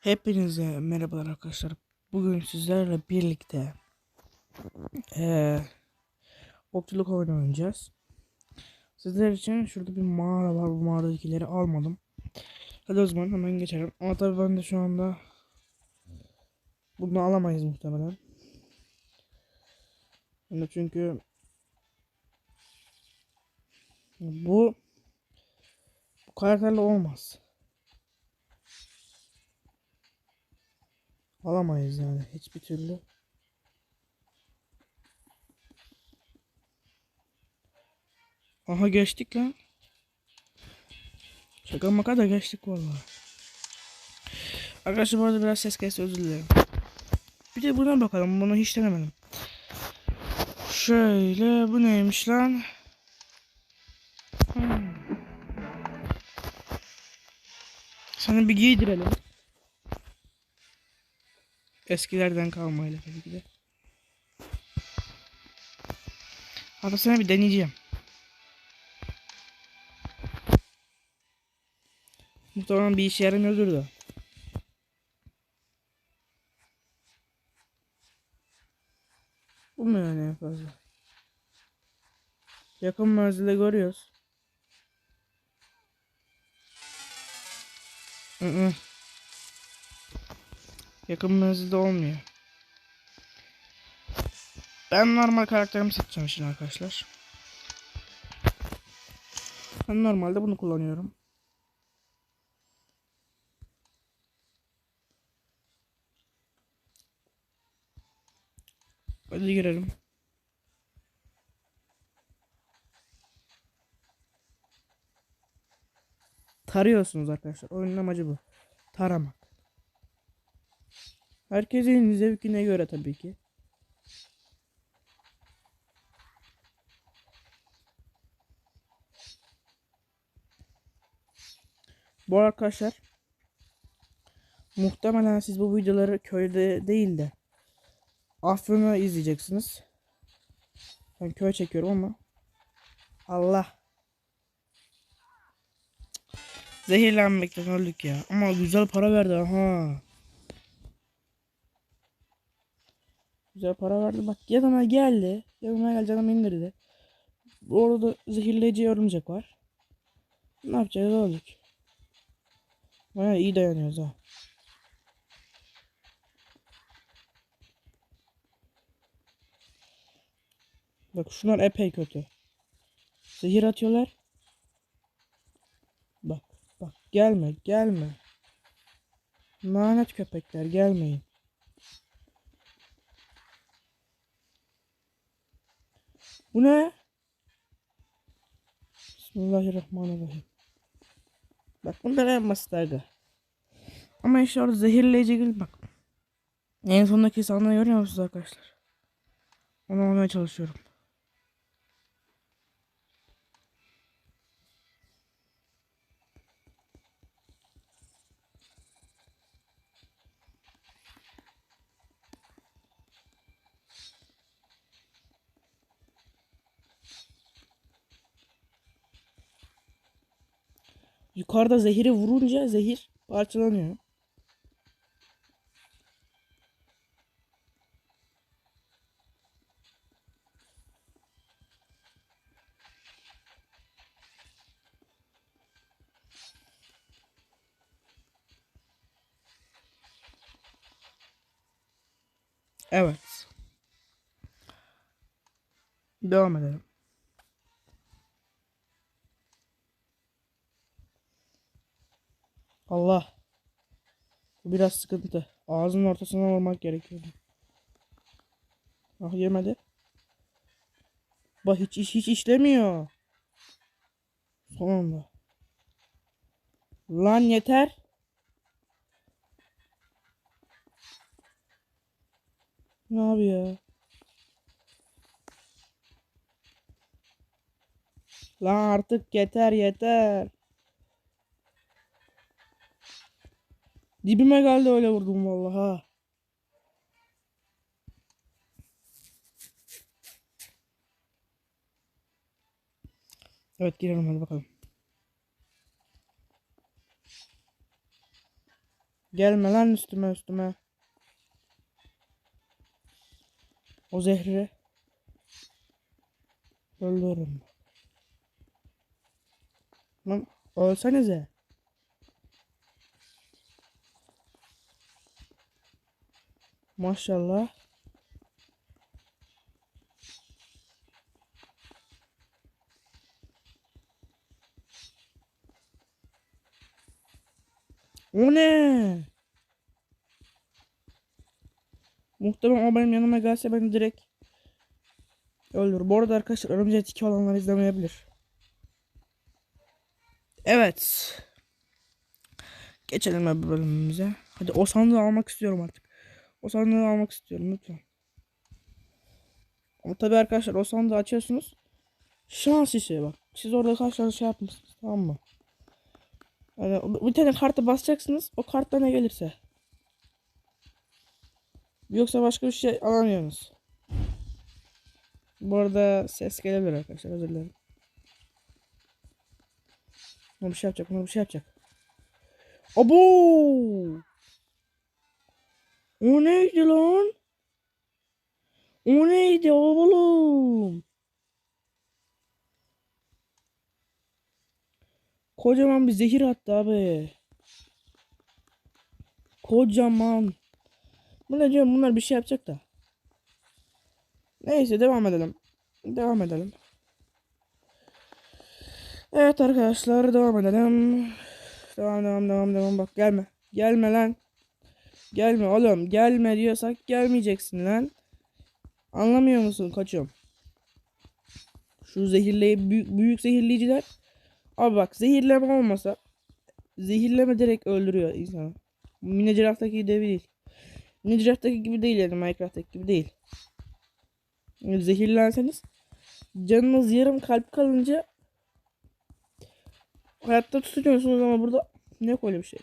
Hepinize merhabalar arkadaşlar. Bugün sizlerle birlikte eee okçuluk oyunu oynayacağız. Sizler için şurada bir mağara var. Bu mağaradakileri almadım. Hadi o zaman hemen geçelim. Ama tabii ben de şu anda bunu alamayız muhtemelen. Yani çünkü bu bu karakterle olmaz. Alamayız yani hiçbir türlü. Aha geçtik lan. Şaka maka da geçtik vallahi. Arkadaşlar bu arada biraz ses kesti özür dilerim. Bir de buna bakalım bunu hiç denemedim. Şöyle bu neymiş lan? Hmm. Sana bir giydirelim. Eskilerden kalmayla tabii ki de. Hatta sana bir deneyeceğim. Muhtemelen bir işe yaramıyordur da. Bu mu yani en fazla? Yakın menzilde görüyoruz. -hı. Yakın menzilde olmuyor. Ben normal karakterimi seçeceğim şimdi arkadaşlar. Ben normalde bunu kullanıyorum. Hadi girelim. Tarıyorsunuz arkadaşlar. Oyunun amacı bu. Taramak. Herkesin zevkine göre tabii ki. Bu arkadaşlar muhtemelen siz bu videoları köyde değil de Afyon'u izleyeceksiniz. Ben köy çekiyorum ama Allah Zehirlenmekten öldük ya. Ama güzel para verdi aha. Güzel para verdi. Bak yanıma geldi. Yanıma geldi canım indirdi. Orada zehirleyici örümcek var. Ne yapacağız olduk. Baya iyi dayanıyoruz ha. Bak şunlar epey kötü. Zehir atıyorlar. Bak bak gelme gelme. Lanet köpekler gelmeyin. Bu ne? Bismillahirrahmanirrahim. Bak bunlar en basit aga. Ama işte orada zehirleyici gül bak. En sondaki sandığı görüyor musunuz arkadaşlar? Onu almaya çalışıyorum. Yukarıda zehiri vurunca zehir parçalanıyor. Evet. Devam edelim. Allah. Bu biraz sıkıntı. Ağzının ortasına vurmak gerekiyordu. Ah yemedi. Bak hiç hiç, hiç işlemiyor. Sonunda. Lan yeter. Ne abi ya? Lan artık yeter yeter. Dibime geldi öyle vurdum vallahi ha. Evet girelim hadi bakalım. Gelme lan üstüme üstüme. O zehri öldürürüm. Lan ölsenize. Maşallah. O ne? Muhtemelen o benim yanıma gelse beni direkt öldürür. Bu arada arkadaşlar örümceğe tiki olanlar izlemeyebilir. Evet. Geçelim abi bölümümüze. Hadi o sandığı almak istiyorum artık. O sandığı almak istiyorum lütfen. Ama tabi arkadaşlar o sandığı açıyorsunuz. Şans işi bak. Siz orada kaç tane şey yapmışsınız tamam mı? Yani bir tane karta basacaksınız. O kartta ne gelirse. Yoksa başka bir şey alamıyorsunuz. Bu arada ses gelebilir arkadaşlar özür dilerim. Buna bir şey yapacak, buna bir şey yapacak. Abo! O neydi lan? O neydi oğlum? Kocaman bir zehir attı abi. Kocaman. Bu ne diyorum bunlar bir şey yapacak da. Neyse devam edelim. Devam edelim. Evet arkadaşlar devam edelim. Devam devam devam devam bak gelme. Gelme lan. Gelme oğlum gelme diyorsak gelmeyeceksin lan. Anlamıyor musun koçum? Şu zehirley büyük, büyük zehirleyiciler. Abi bak zehirleme olmasa zehirleme direkt öldürüyor insanı. Minecraft'taki gibi değil. Minecraft'taki gibi değil yani Minecraft'taki gibi değil. Zehirlenseniz canınız yarım kalp kalınca hayatta tutuyorsunuz ama burada yok öyle bir şey.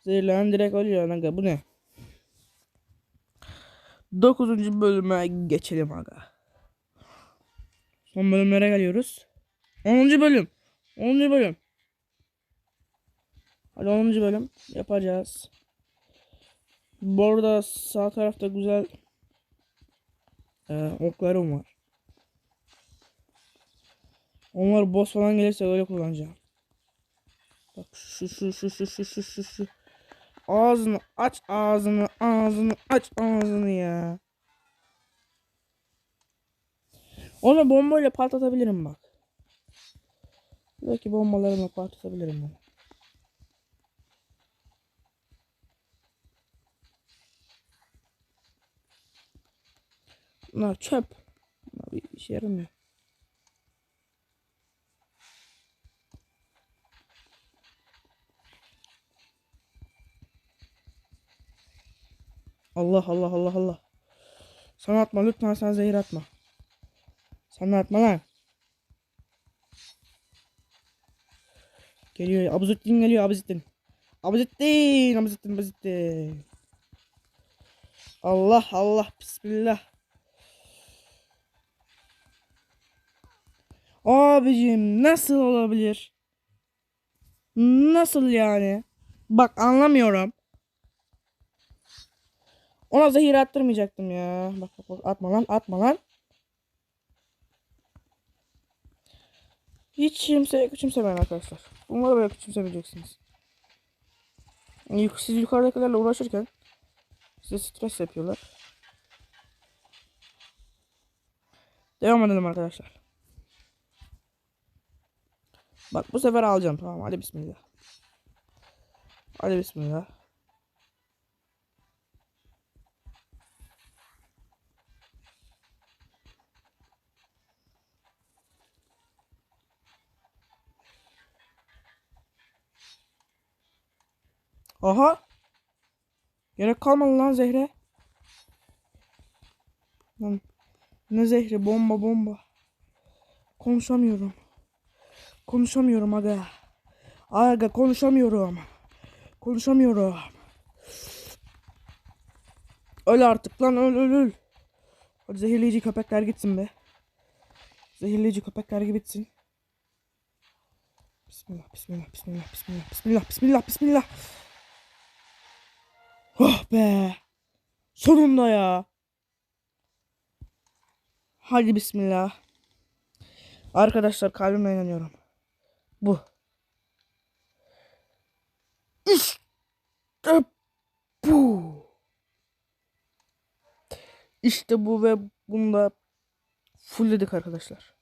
Zehirlenen direkt ölüyor aga bu ne? 9. bölüme geçelim aga. Son bölümlere geliyoruz. 10. bölüm. 10. bölüm. Hadi 10. bölüm yapacağız. Bu arada sağ tarafta güzel e, oklarım var. Onlar boss falan gelirse öyle kullanacağım. Bak şu şu şu şu şu şu şu şu. Ağzını aç ağzını ağzını aç ağzını ya. Onu bombayla patlatabilirim bak. Belki bombalarımla patlatabilirim onu. Bunlar çöp. Bunlar bir işe yaramıyor. Allah Allah Allah Allah. Sana atma lütfen sen zehir atma. Sana atma lan. Geliyor. Abuzittin geliyor Abuzittin. Abuzittin. Abuzittin. Abuzittin. Allah Allah. Bismillah. Abicim nasıl olabilir? Nasıl yani? Bak anlamıyorum. Ona zehir attırmayacaktım ya. Bak bak bak atma lan atma lan. Hiç kimseye küçümsemeyin arkadaşlar. Bunları böyle küçümsemeyeceksiniz. Siz yukarıdakilerle uğraşırken size stres yapıyorlar. Devam edelim arkadaşlar. Bak bu sefer alacağım tamam hadi bismillah. Hadi bismillah. Aha. Gerek kalmadı lan zehre. Lan ne zehri bomba bomba. Konuşamıyorum. Konuşamıyorum aga. Aga konuşamıyorum. Konuşamıyorum. Öl artık lan öl öl öl. Hadi zehirleyici köpekler gitsin be. Zehirleyici köpekler gitsin. Bismillah bismillah bismillah bismillah bismillah bismillah bismillah. Be. Sonunda ya. Hadi bismillah. Arkadaşlar kalbimle inanıyorum. Bu. İşte bu. İşte bu ve bunda fullledik arkadaşlar.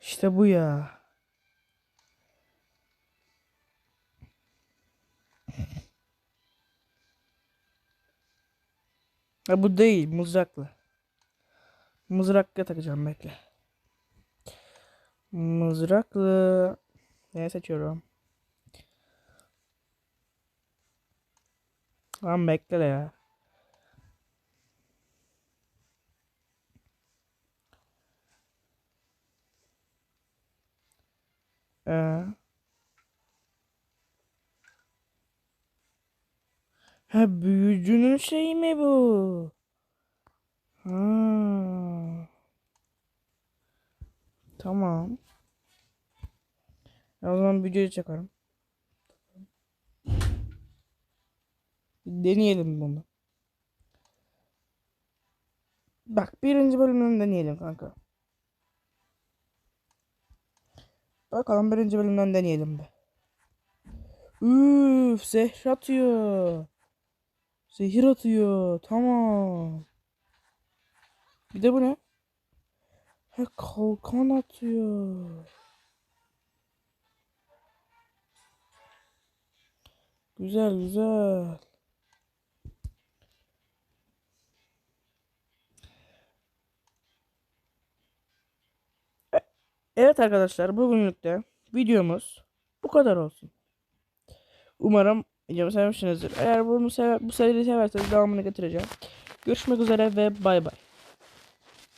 İşte bu ya. Ha bu değil mızraklı. Mızrakla takacağım bekle. Mızraklı. Ne seçiyorum? Lan bekle de ya. Ee. Ha büyücünün şeyi mi bu? Ha. Tamam. O zaman videoyu çekerim. Deneyelim bunu. Bak birinci bölümden deneyelim kanka. Bakalım birinci bölümden deneyelim be. Üf, zehir atıyor. Zehir atıyor. Tamam. Bir de bu ne? He kalkan atıyor. Güzel güzel. E- Evet arkadaşlar bugünlük de videomuz bu kadar olsun. Umarım videomu sevmişsinizdir. Eğer bunu sever, bu seriyi severseniz devamını getireceğim. Görüşmek üzere ve bay bay.